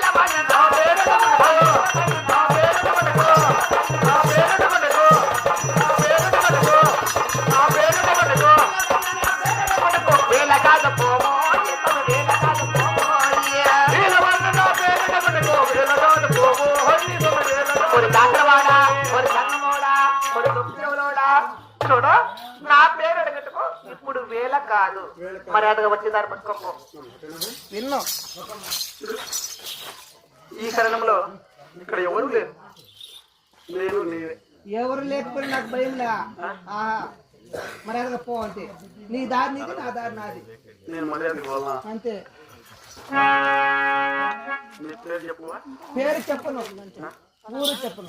la mañana. వేల కాదు. మర్యాదగా వచ్చేదారి పట్టుకోపో. విన్ను ఈ కరణంలో ఇక్కడ ఎవరు లేరు? నేను నేనే. ఎవరు లేకపోయినా నాకు భయంలా ఆహా మరి అదొక పో అంతే. నీ దారి నీది నా దారి నాది. నేను మర్యాదకి పోవాలా? అంతే. పేరు చెప్పువా పేరు చెప్పను. ఊరు చెప్పను.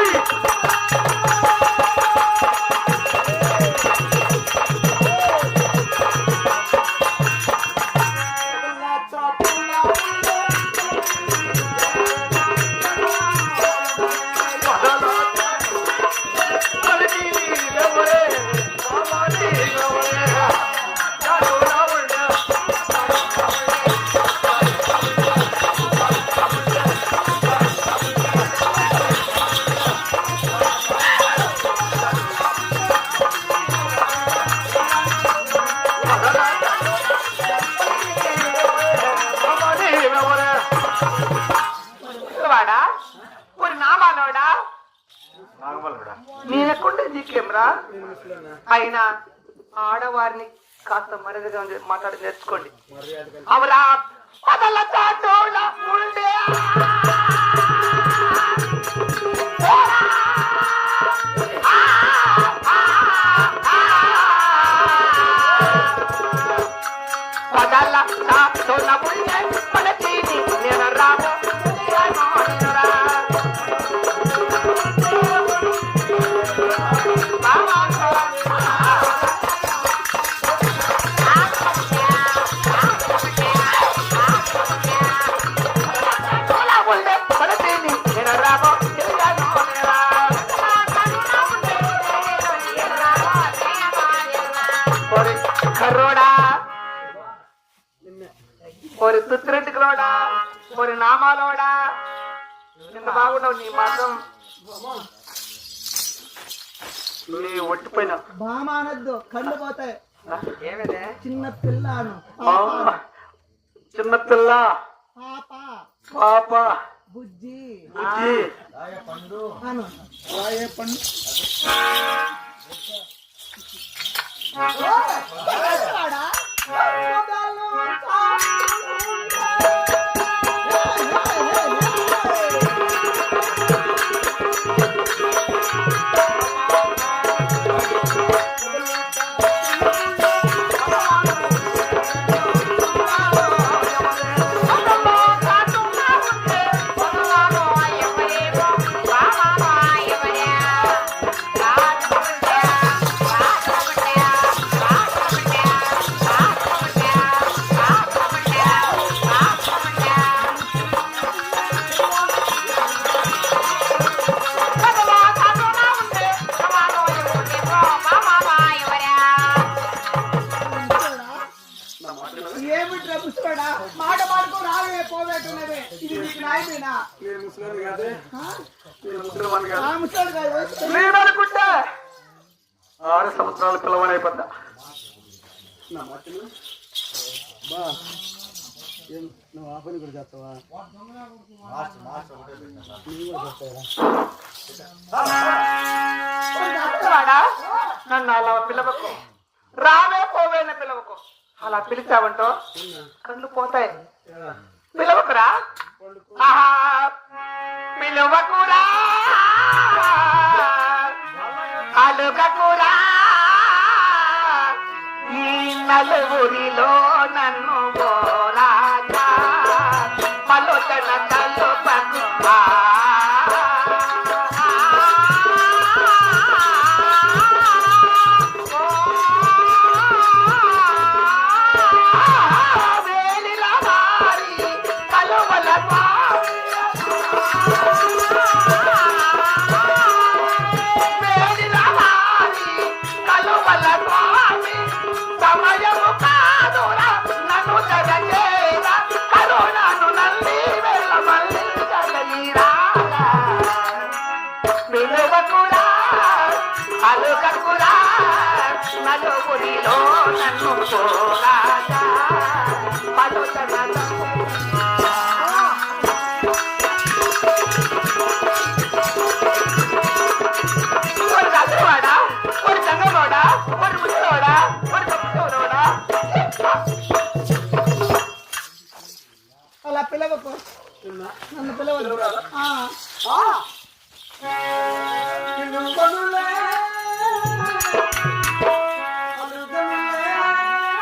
Yeah. నీకేమ్రా అయినా ఆడవారిని కాస్త మర్యాదగా మాట్లాడి నేర్చుకోండి. అవరా కర్రోడా ఓరి తుత్రెడ్డికిలోడా ఓరి నామాలోడా. ఎంత బాగుండవు నీ మాత్రం. నీ ఒట్టిపోయినా బామానద్దు కళ్ళు పోతాయి. ఏమేదే చిన్న పిల్లను. చిన్న పిల్ల. పాప. బుజ్జి. బుజ్జి. పండు. పండు. 我们会一起的？ఇది నీకు న్యాయమేనా నేను ముసలాన్ని కాదే? ఆ? నేను ముసలివాడిని కాదు. ఆ ముసలోడు కాదు. వయసు నేను అనుకుంటా ఆరు సంవత్సరాల పిల్లవాడైపోద్దా నా మాటలు? బా. ఏం నువ్వు ఆ పని కూడా చేస్తావా? నన్ను అలా పిలవకు. రావే పోవేన పిలవకు. అలా పిలిచావంటో? కళ్ళు పోతాయి. పిలవకురా? పిలవకురా? అలుగకురా ఈ నలుగురిలో నన్ను పోరా. తనలో గుడిలో నన్ను తోరాజా పలు తనలో అలా పిలవకు నన్ను పిలవదు